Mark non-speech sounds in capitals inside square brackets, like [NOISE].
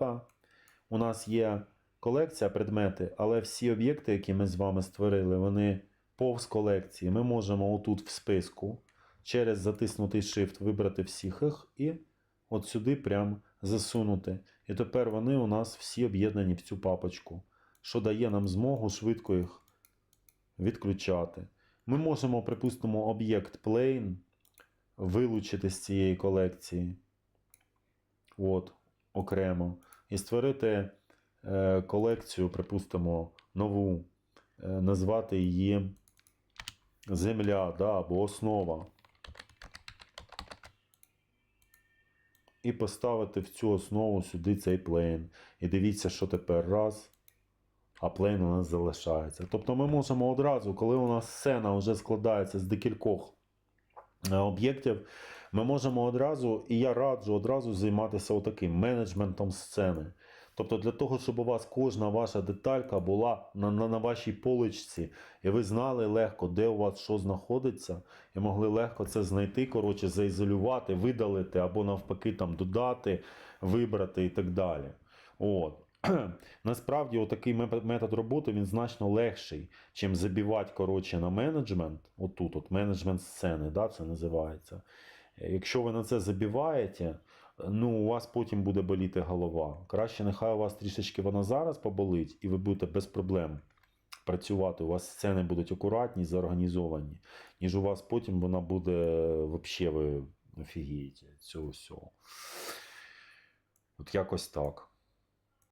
прицепа. У нас є колекція предмети, але всі об'єкти, які ми з вами створили, вони повз колекції. Ми можемо отут в списку через затиснутий Shift вибрати всіх їх і от сюди прям засунути. І тепер вони у нас всі об'єднані в цю папочку, що дає нам змогу швидко їх відключати. Ми можемо, припустимо, об'єкт Plane вилучити з цієї колекції. От, окремо. І створити е, колекцію, припустимо, нову, е, назвати її Земля да, або основа. І поставити в цю основу сюди цей плейн. І дивіться, що тепер раз. А плейн у нас залишається. Тобто ми можемо одразу, коли у нас сцена вже складається з декількох об'єктів, ми можемо одразу, і я раджу одразу займатися отаким менеджментом сцени. Тобто для того, щоб у вас кожна ваша деталька була на, на, на вашій поличці, і ви знали легко, де у вас що знаходиться, і могли легко це знайти, коротше, заізолювати, видалити або навпаки там додати, вибрати і так далі. От. [CLEARS THROAT] Насправді, отакий метод роботи він значно легший, чим забивати коротше, на менеджмент. Отут, от менеджмент сцени, да, це називається. Якщо ви на це забиваєте, ну у вас потім буде боліти голова. Краще нехай у вас трішечки вона зараз поболить, і ви будете без проблем працювати. У вас сцени будуть акуратні, зорганізовані, ніж у вас потім вона буде взагалі ви офігієте цього всього. От якось так.